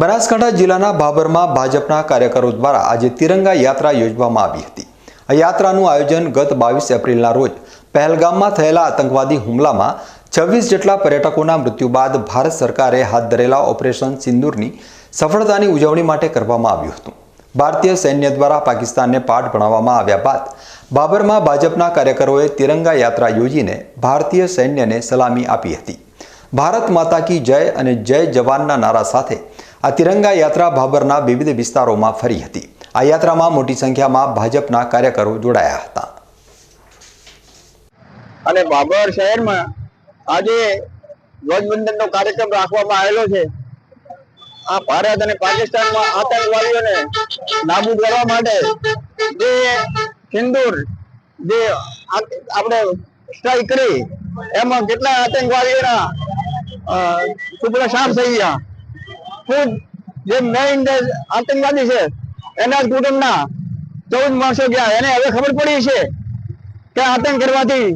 બનાસકાંઠા જિલ્લાના ભાભરમાં ભાજપના કાર્યકરો દ્વારા આજે તિરંગા યાત્રા યોજવામાં આવી હતી. આ યાત્રાનું આયોજન ગત બાવીસ એપ્રિલના રોજ પહેલગામમાં થયેલા આતંકવાદી હુમલામાં છવ્વીસ જેટલા પર્યટકોના મૃત્યુ બાદ ભારત સરકારે હાથ ધરેલા ઓપરેશન સિંદૂરની સફળતાની ઉજવણી માટે કરવામાં આવ્યું હતું. ભારતીય સૈન્ય દ્વારા પાકિસ્તાનને પાઠ ભણાવવામાં આવ્યા બાદ બાબરમાં ભાજપના કાર્યકરોએ તિરંગા યાત્રા યોજીને ભારતીય સૈન્યને સલામી આપી હતી. ભારત માતા કી જય અને જય જવાનના નારા સાથે આ તિરંગા યાત્રા ભાબરના વિવિધ વિસ્તારોમાં ફરી હતી. આ યાત્રામાં મોટી સંખ્યામાં ભાજપના કાર્યકરો જોડાયા હતા. અને બાબર શહેરમાં આજે ધ્વજવંદનનો કાર્યક્રમ રાખવામાં આવેલો છે. આ ભારત અને પાકિસ્તાનમાં આતંકવાદીઓને નાબૂદ કરવા માટે જે સિંદૂર, જે આપણે સ્ટ્રાઇક કરી, એમાં કેટલા આતંકવાદીઓના ટુકડા શાંત થઈ ગયા. ખુદ જે મેઇન આતંકવાદી છે, એના કુટુંબના ચૌદ માણસો ગયા. એને હવે ખબર પડી છે કે આતંક કરવાથી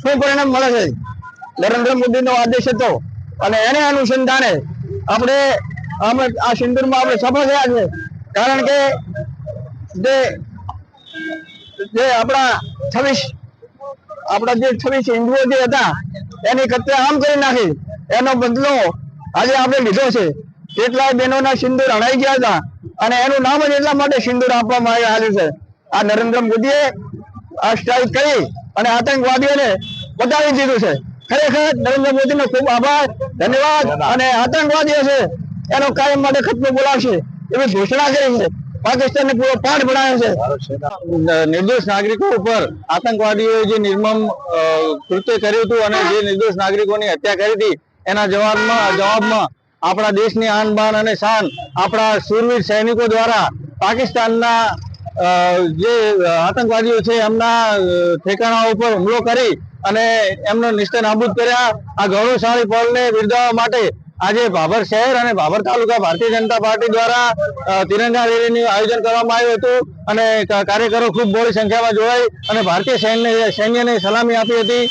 શું પરિણામ મળે છે? નરેન્દ્ર મોદીનો આદેશ હતો અને એને અનુસંધાને આપણે આ સિંદુરમાં આપણે સફળ થયા છે. કારણ કે જે જે આપણા છવ્વીસ, આપણા જે છવ્વીસ હિન્દુઓ જે હતા, એની કત્યા આમ કરી નાખી. એનો બદલો આજે આપણે લીધો છે. કેટલાય બહેનોના સિંદૂર હણાઈ ગયા હતા. અને એનું નામ જ એટલા માટે સિંદૂર આપવામાં આવ્યું છે આ નરેન્દ્ર મોદીએ આ સ્ટ્રાઇક કરી અને આતંકવાદીઓને બતાવી દીધું છે. ખરેખર નરેન્દ્ર મોદીનો ખૂબ આભાર ધન્યવાદ અને આતંકવાદીઓ છે એનો કાયમ માટે ખતમો બોલાવશે એવી ઘોષણા કરી છે. પાકિસ્તાનને પૂરો પાઠ ભણાયો છે. નિર્દોષ નાગરિકો ઉપર આતંકવાદીઓએ જે નિર્મમ કૃત્ય કર્યું હતું અને જે નિર્દોષ નાગરિકોની હત્યા કરી હતી એના જવાબમાં જવાબમાં આપણા દેશની આન બાન અને શાન આપણા શૂરવીર સૈનિકો દ્વારા પાકિસ્તાનના જે આતંકવાદીઓ છે એમના ઠેકાણાઓ ઠેકાણા ઉપર હુમલો કરી અને એમનો નિષ્ઠ નાબૂદ કર્યા. આ ગૌરવશાળી પળને બિરદાવવા માટે આજે ભાભર શહેર અને ભાભર તાલુકા ભારતીય જનતા પાર્ટી દ્વારા તિરંગા રેલીનું આયોજન કરવામાં આવ્યું હતું અને કાર્યકરો ખૂબ મોટી સંખ્યામાં જોડાઈ અને ભારતીય સૈન્ય, સૈન્યને સલામી આપી હતી.